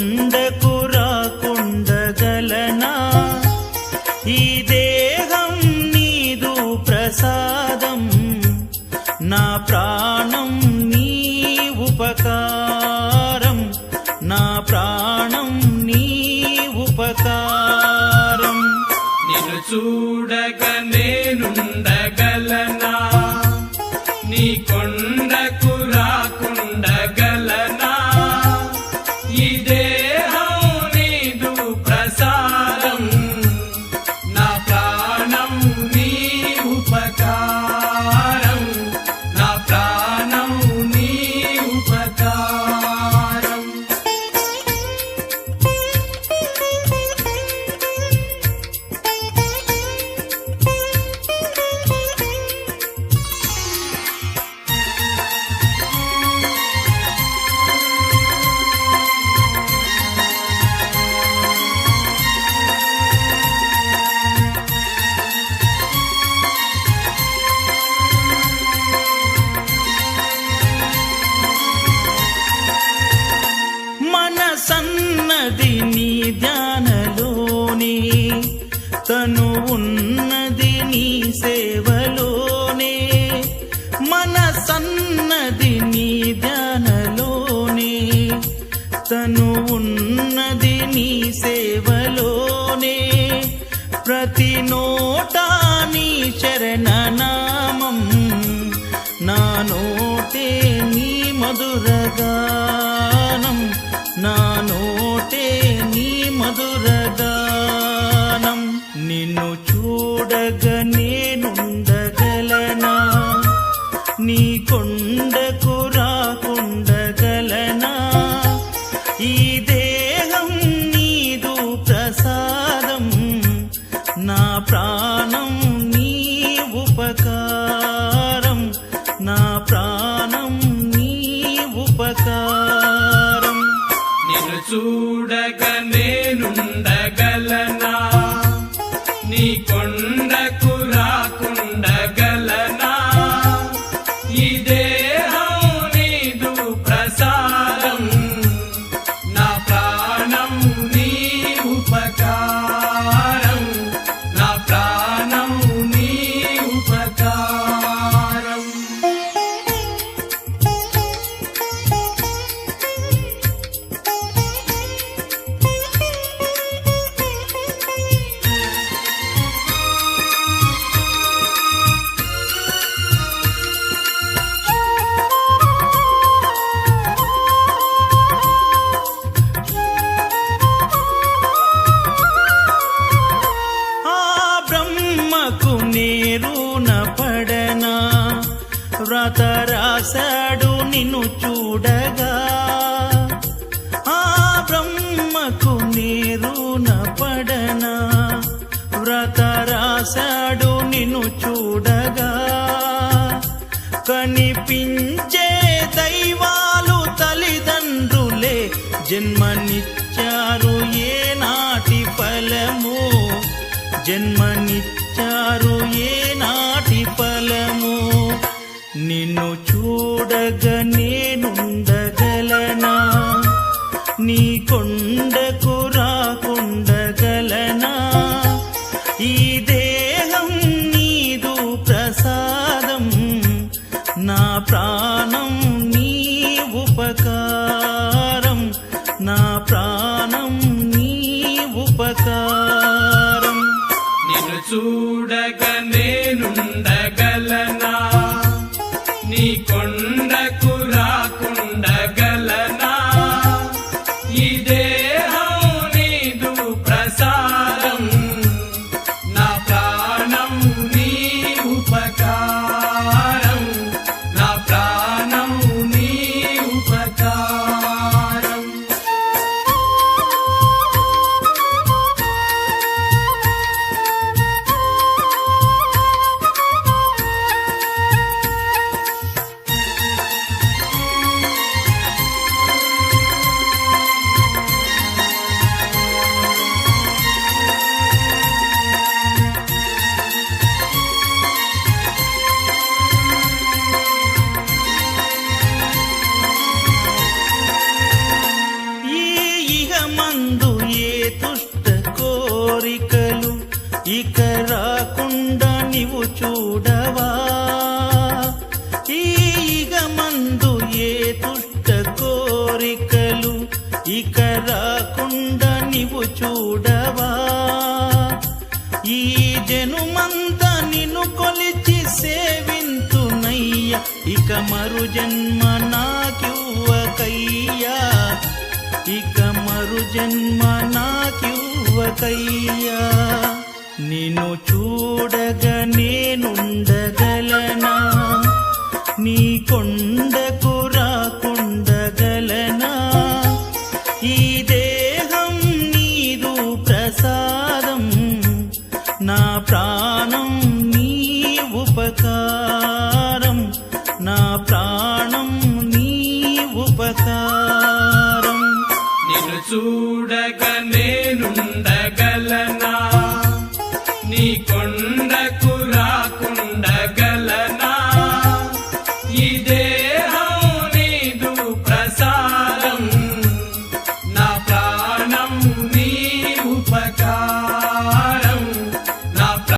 కిందకు రాకుండగలనా ఈ దేహం నీదు ప్రసాదం నా ప్రాణం నీ ఉపకారం నా ప్రాణం ధ్యానలోనే తను ఉన్నది నీ సేవలోనే మన సన్నది నీ ధ్యానలోనే తను ఉన్నది నీ సేవలోనే ప్రతి నోటా నీ శరణనామం నా నోటే నీ మధురగానం నా నోటే నిన్ను చూడగ నేనుండగలనా? నీ కొండకు నీ కొండకు రాశాడు నిన్ను చూడగా. ఆ బ్రహ్మకు నేరున పడనా. వ్రత రాశాడు నిన్ను చూడగా. కనిపించే దైవాలు తల్లిదండ్రులే జన్మనిచ్చారు ఏ నాటి ఫలము. జన్మనిచ్చారు ఏ నాటి ఫలము. నిన్ను చూడగ నేనుండగలనా? నీ కొండకు రాకుండగలనా? ఈ ఇక రాకుండా నీవు చూడవా? ఈగ మందు ఏ దుష్ట కోరికలు? ఇక రాకుండా నీవు చూడవా? ఈ జనుమంత నిన్ను కొలిచి సేవింతునయ్య. ఇక మరు జన్మ నాకివ్వకయ్యా. ఇక మరు జన్మ నాకివ్వకయ్యా. నిన్ను చూడగ నేనుండగలనా? నీ కొండకు రాకుండగలనా? ఈ దేహం నీదు ప్రసాదం నా ప్రాణం నీ ఉపకారం నా ప్రాణం నీ ఉపకారం. నిన్ను చూడగనే